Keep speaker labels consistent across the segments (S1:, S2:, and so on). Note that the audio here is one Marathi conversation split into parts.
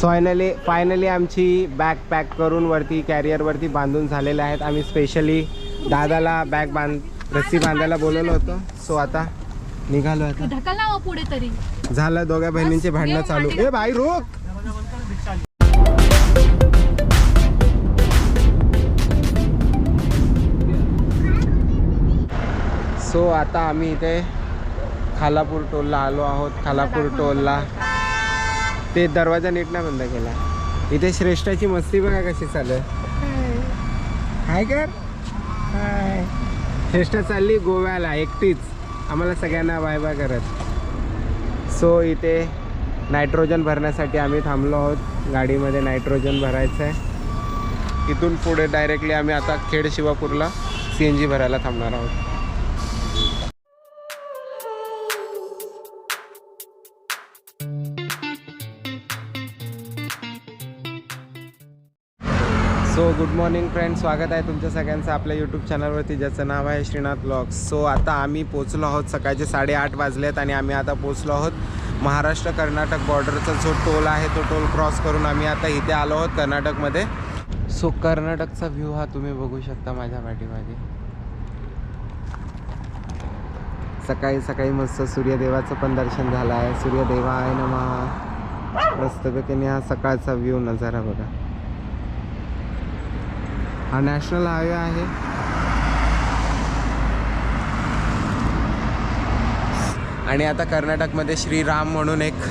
S1: फायनली फायनली आमची बॅग पॅक करून वरती कॅरियरवरती बांधून झालेले आहेत. आम्ही स्पेशली दादाला बॅग बांध रस्सी बांधायला बोलवलं होतं. सो आता निघालो आता.
S2: हो पुढे तरी.
S1: झालं दोघ्या बहिणींचे भांडणं चालू. ए बाई रोक! सो आता आम्ही इथे खालापूर टोलला आलो आहोत. खालापूर टोलला. ते दरवाजा नीट ना बंद केला. इथे श्रेष्ठाची मस्ती बघा कशी चालू आहे. हाय कर. हाय. श्रेष्ठ चालली गोव्याला एकटीच. आम्हाला सगळ्यांना बाय बाय करत. सो इथे नायट्रोजन भरण्यासाठी आम्ही थांबलो आहोत. गाडीमध्ये नायट्रोजन भरायचं आहे इथून पुढे डायरेक्टली आम्ही आता खेड शिवापूरला सी एन जी भरायला थांबणार आहोत. गुड मॉर्निंग फ्रेंड स्वागत आहे तुमच्या सगळ्यांचं आपल्या यूट्यूब चॅनलवरती ज्याचं नाव आहे श्रीनाथ ब्लॉग्स सो आता आम्ही पोचलो आहोत सकाळचे साडेआठ वाजलेत आणि आम्ही आता पोचलो आहोत महाराष्ट्र कर्नाटक बॉर्डरचा जो टोल आहे तो टोल क्रॉस करून आम्ही आता इथे आलो आहोत कर्नाटकमध्ये. सो कर्नाटकचा व्ह्यू हा तुम्ही बघू शकता माझ्या पाठीमागे. सकाळी सकाळी मस्त सूर्यदेवाचं पण दर्शन झालं आहे. सूर्यदेवा आहे ना महा मस्तपैकी हा सकाळचा व्ह्यू नजारा बघा. हा नॅशनल हायवे आहे. आणि आता कर्नाटकमध्ये श्रीराम म्हणून एक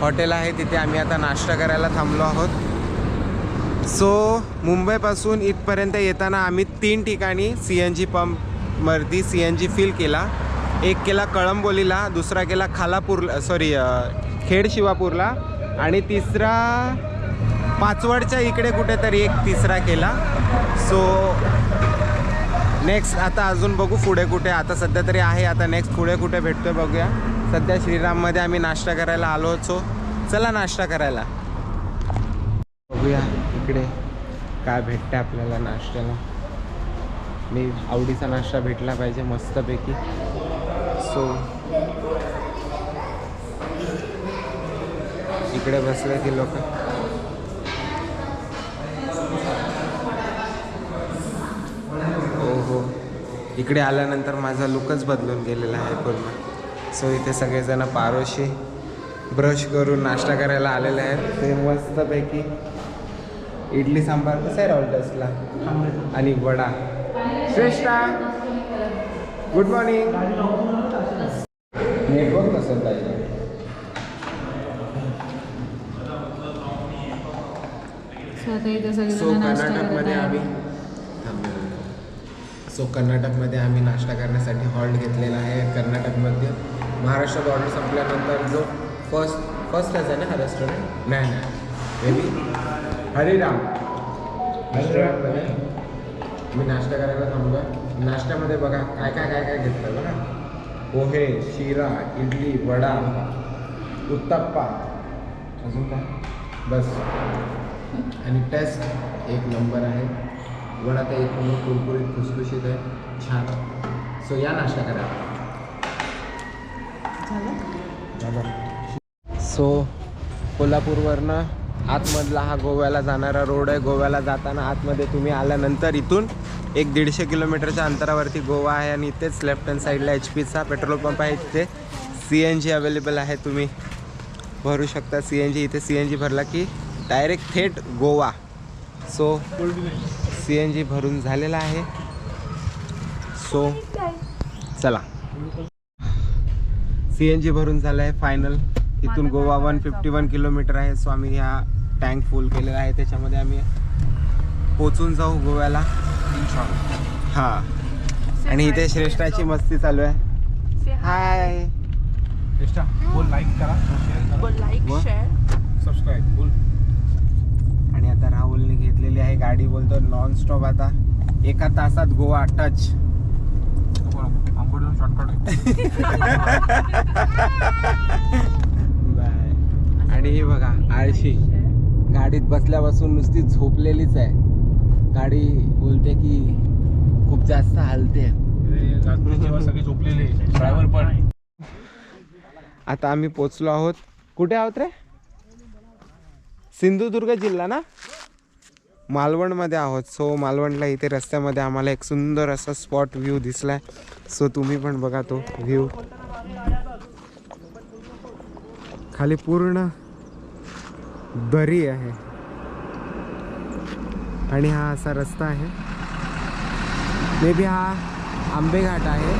S1: हॉटेल आहे तिथे आम्ही आता नाश्ता करायला थांबलो आहोत. सो मुंबईपासून इथपर्यंत येताना आम्ही तीन ठिकाणी सी एन जी पंपवरती सी एन जी फिल केला. एक केला कळंबोलीला दुसरा केला खालापूरला सॉरी खेड शिवापूरला. आणि तिसरा पाचवडच्या इकडे कुठेतरी एक तिसरा केला. सो नेक्स्ट आता अजून बघू पुढे कुठे आता सध्या तरी आहे आता नेक्स्ट पुढे कुठे भेटतोय बघूया. सध्या श्रीराममध्ये आम्ही नाश्ता करायला आलो होतो. सो चला नाश्ता करायला. बघूया इकडे काय भेटतं आपल्याला नाश्त्याला. मी आवडीचा नाश्ता भेटला पाहिजे मस्तपैकी. सो इकडे बसले ती लोक हो हो इकडे आल्यानंतर माझा लुकच बदलून गेलेला आहे पूर्ण. सो इथे सगळेजण पारोशी ब्रश करून नाश्ता करायला आलेले आहेत. ते मस्तपैकी इडली सांबार कसं आहे राहुल टेस्टला आणि vada. Shreshtha good morning network कसं पाहिजे सो कर्नाटकमध्ये आम्ही सो कर्नाटकमध्ये आम्ही नाश्ता करण्यासाठी हॉल्ट घेतलेला आहे. कर्नाटकमध्ये महाराष्ट्र बॉर्डर संपल्यानंतर जो फर्स्ट फर्स्टच आहे ना हा रेस्टॉरंट नाही नाही. मे बी हरिराम रेस्टॉरंटमध्ये मी नाश्ता करायला थांबलो आहे नाश्त्यामध्ये बघा काय काय काय काय घेतलं बघा. पोहे शिरा इडली वडा उत्तप्पा. अजून काय? बस. आणि टेस्ट एक नंबर आहे. वडा तर एक नंबर कुरकुरीत खुसखुशीत आहे छान. सो या नाश्ता करा. सो कोल्हापूरवरनं आतमधला हा गोव्याला जाणारा रोड आहे. गोव्याला जाताना आतमध्ये तुम्ही आल्यानंतर इथून एक दीडशे किलोमीटरच्या अंतरावरती गोवा आहे आणि इथेच लेफ्ट हँड साईडला एच पीचा पेट्रोल पंप आहे. तिथे सी एन जी अवेलेबल आहे. तुम्ही भरू शकता सी एन जी इथे सी एन जी भरला की डायरेक्ट थेट Goa. So C N G भरून झालेला आहे. सो चला. सी एन जी भरून झालं आहे फायनल इथून Goa one fifty one kilometre आहे. सो आम्ही ह्या टँक फुल केलेला आहे. त्याच्यामध्ये आम्ही पोचून जाऊ गोव्याला. हां. आणि इथे श्रेष्ठाची मस्ती चालू आहे. हाय
S3: बोल लाईक करा.
S2: लाईक? शेअर
S3: सबस्क्राईब बोल
S1: राहुलने घेतलेली आहे गाडी. बोलतो नॉन स्टॉप आता. एका तासात गोवा टच आणि हे बघा आळशी. गाडीत बसल्यापासून नुसती झोपलेलीच आहे. गाडी बोलते की खूप जास्त हालते.
S3: झोपलेले ड्रायव्हर पण.
S1: आता आम्ही पोचलो आहोत. कुठे आहोत रे? सिंधुदुर्ग जिल्हा ना? मालवणमध्ये आहोत. सो मालवणला इथे रस्त्यामध्ये आम्हाला एक सुंदर असा स्पॉट व्ह्यू आहे सो तुम्ही पण बघा तो व्ह्यू खाली पूर्ण दरी आहे. आणि हा असा रस्ता आहे. मे बी हा आंबेघाट आहे.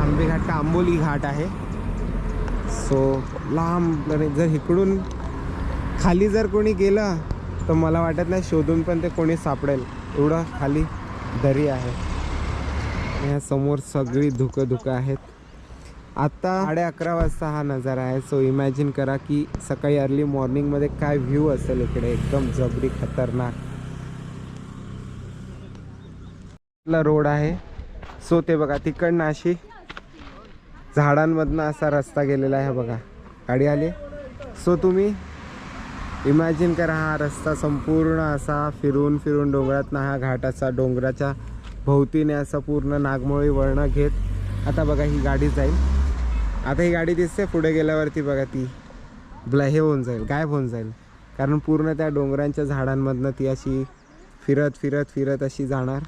S1: आंबेघाट का आंबोली घाट आहे. सो लांब जर इकडून खाली जर कोणी गेलं तर मला वाटत नाही शोधून पण ते कोणी सापडेल. एवढं खाली दरी आहे. या समोर सगळी धुकं धुकं आहेत. आता साडे अकरा वाजता हा नजारा आहे. सो इमॅजिन करा की सकाळी अर्ली मॉर्निंगमध्ये काय व्ह्यू असेल इकडे. एकदम जबरी खतरनाक. रोड आहे. सो ते बघा तिकडनं अशी झाडांमधनं असा रस्ता गेलेला आहे बघा. गाडी आली. सो तुम्ही इमॅजिन करा हा रस्ता संपूर्ण असा फिरून फिरून डोंगरातनं हा घाट असा डोंगराच्या भोवतीने असं पूर्ण नागमोळी वळणं घेत आता बघा ही गाडी जाईल. आता ही गाडी दिसते पुढे गेल्यावरती बघा ती. ब्ला हे होऊन जाईल गायब होऊन जाईल. कारण पूर्ण त्या डोंगरांच्या झाडांमधनं ती अशी फिरत फिरत फिरत अशी जाणार.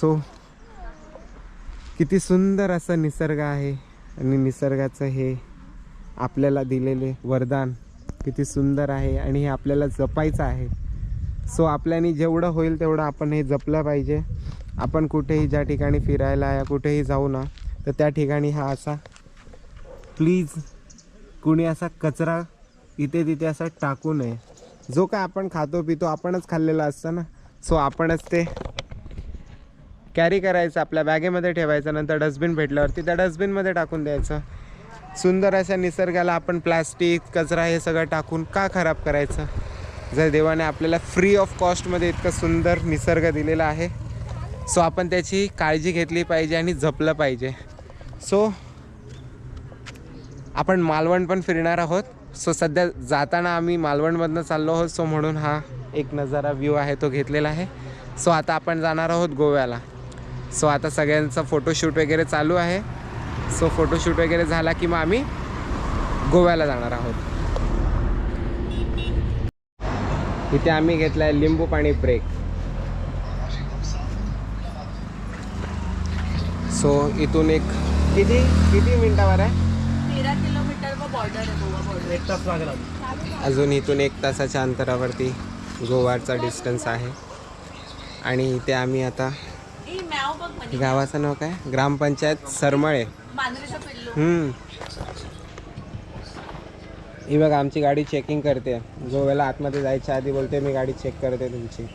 S1: सो किती सुंदर असा निसर्ग आहे आणि निसर्गाचं हे आपल्याला दिलेले वरदान. किती सुंदर आहे आणि हे आपल्याला जपायचं आहे. सो आपल्याने जेवढं होईल तेवढं आपण हे जपलं पाहिजे. आपण कुठेही ज्या ठिकाणी फिरायला या कुठेही जाऊ ना तर त्या ठिकाणी हा असा प्लीज कुणी असा कचरा इथे तिथे असा टाकू नये. जो काय आपण खातो पितो आपणच खाल्लेला असतं ना. सो आपणच ते कॅरी करायचं आपल्या बॅगेमध्ये ठेवायचं नंतर डस्टबिन भेटल्यावरती त्या डस्टबिनमध्ये टाकून द्यायचं. सुंदर अशा निसर्गाला आपण प्लास्टिक कचरा हे सगळं टाकून का खराब करायचं? जर देवाने आपल्याला फ्री ऑफ कॉस्टमध्ये इतकं सुंदर निसर्ग दिलेला आहे सो आपण त्याची काळजी घेतली पाहिजे आणि जपलं पाहिजे. सो आपण मालवण पण फिरणार आहोत. सो सध्या जाताना आम्ही मालवणमधनं चाललो आहोत. सो म्हणून हा एक नजारा व्ह्यू आहे तो घेतलेला आहे. सो आता आपण जाणार आहोत गोव्याला. सो आता सगळ्यांचा फोटोशूट वगैरे चालू आहे. सो फोटोशूट वगैरे झाला की मग आम्ही गोव्याला जाणार आहोत. इथे आम्ही घेतला आहे लिंबू पाणी ब्रेक सो इथून एक किती किती मिनिटावर आहे?
S2: तेरा किलोमीटर व बॉर्डर आहे गोवा बॉर्डर
S3: एक तास लागला
S1: अजून. इथून एक तासाच्या अंतरावरती गोवाचा डिस्टन्स आहे. आणि इथे आम्ही आता गावाचं नाव काय? ग्रामपंचायत सरमळे. ही बघा आमची गाडी चेकिंग करते. गोव्याला आतमध्ये जायच्या आधी बोलते मी गाडी चेक करते तुमची.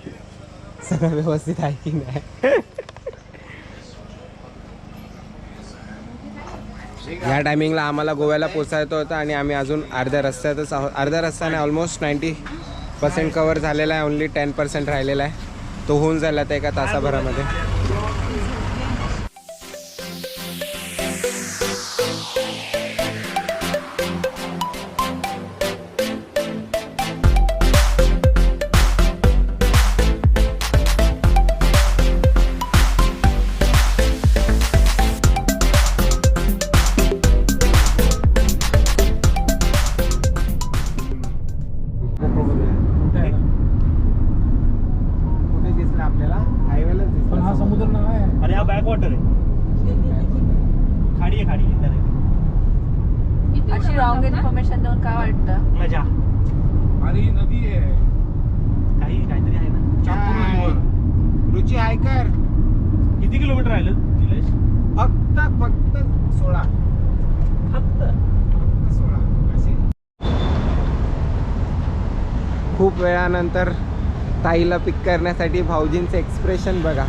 S1: सगळं व्यवस्थित आहे की नाही? या टायमिंगला आम्हाला गोव्याला पोचायचं होतं आणि आम्ही अजून अर्ध्या रस्त्यातच आहोत. अर्ध्या रस्त्याने ऑलमोस्ट नाईंटी पर्सेंट कवर झालेला आहे. ओन्ली टेन पर्सेंट राहिलेला आहे. तो होऊन जाईल आता एका तासाभरामध्ये.
S3: वॉटर आहे. खाडी आहे खाडी आहे direct.
S2: अशी रॉंग इन्फॉर्मेशन देऊन काय वाटतं?
S3: मजा.
S4: आणि ही नदी आहे.
S3: काही काहीतरी आहे ना.
S1: रुची आयकर
S3: किती किलोमीटर राहिलं निलेश?
S1: फक्त फक्त सोळा.
S3: फक्त?
S1: फक्त सोळा. असे. खूप वेळानंतर ताईला पिक करण्यासाठी भाऊजींचं एक्सप्रेशन बघा.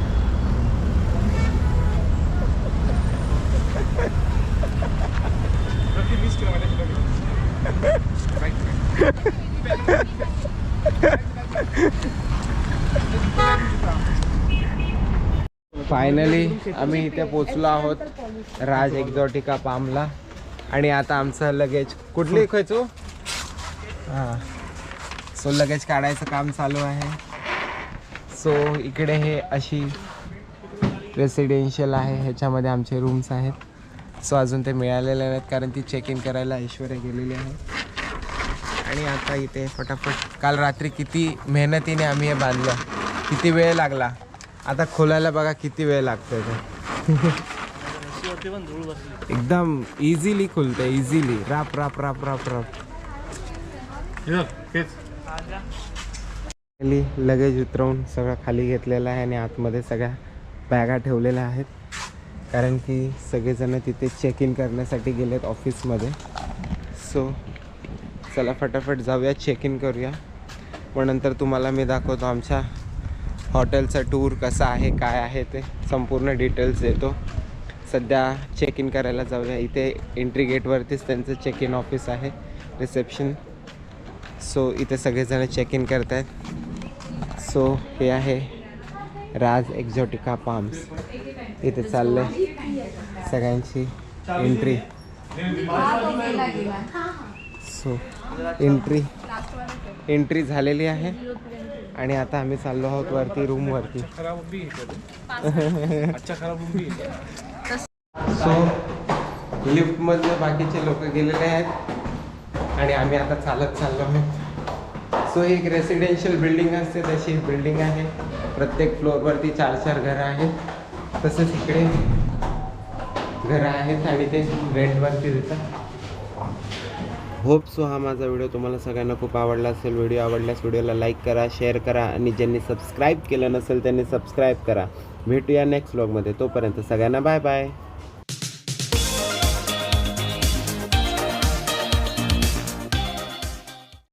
S4: वीस किलोमीटर
S1: फायनली आम्ही इथे पोचलो आहोत राज एक्झॉटिका पामला. आणि आता आमचं लगेज कुठली खायचो हां. सो लगेज काढायचं काम चालू आहे. सो इकडे हे अशी रेसिडेन्शियल आहे. ह्याच्यामध्ये आमचे रूम्स आहेत. सो अजून ते मिळालेले नाहीत कारण ती चेक इन करायला ऐश्वर्या गेलेली आहे. आणि आता इथे फटाफट काल रात्री किती मेहनतीने आम्ही हे बांधलं किती वेळ लागला. आता खोलायला बघा किती वेळ लागतोय ते. एकदम इझिली खुलते इझिली राप राप राप राप राप. लगेज उतरवून सगळं खाली घेतलेलं आहे आणि आतमध्ये सगळ्या बॅगा ठेवलेल्या आहेत. कारण की सगळेजण तिथे चेक इन करण्यासाठी गेलेत ऑफिसमध्ये सो चला फटाफट जाऊया चेक इन करूया. पण नंतर तुम्हाला मी दाखवतो आमच्या हॉटेलचा टूर कसा आहे काय आहे ते. संपूर्ण डिटेल्स देतो. सध्या चेक इन करायला जाऊया. इथे एंट्री गेटवरतीच त्यांचं चेक इन ऑफिस आहे रिसेप्शन सो इथे सगळेजण चेक इन करत आहेत सो हे आहे राज एक्झॉटिका पाम्स इथे चाललंय सगळ्यांची एंट्री सो एंट्री एंट्री झालेली आहे. आणि आता आम्ही चाललो आहोत वरती रूमवरती सो लिफ्टमधले बाकीचे लोक गेलेले आहेत. आणि आम्ही आता चालत चाललो आहोत सो एक रेसिडेन्शियल बिल्डिंग असते तशी बिल्डिंग आहे. प्रत्येक फ्लोअरवरती चार चार घरं आहेत. तसंच इकडे घरं आहेत आणि ते रेंटवरती देतात. होप सो हा माझा व्हिडिओ तुम्हाला सगळ्यांना खूप आवडला असेल. व्हिडिओ आवडल्यास व्हिडिओला लाईक करा शेअर करा आणि ज्यांनी सबस्क्राईब केलं नसेल त्यांनी सबस्क्राईब करा. भेटूया नेक्स्ट ब्लॉगमध्ये तोपर्यंत सगळ्यांना बाय बाय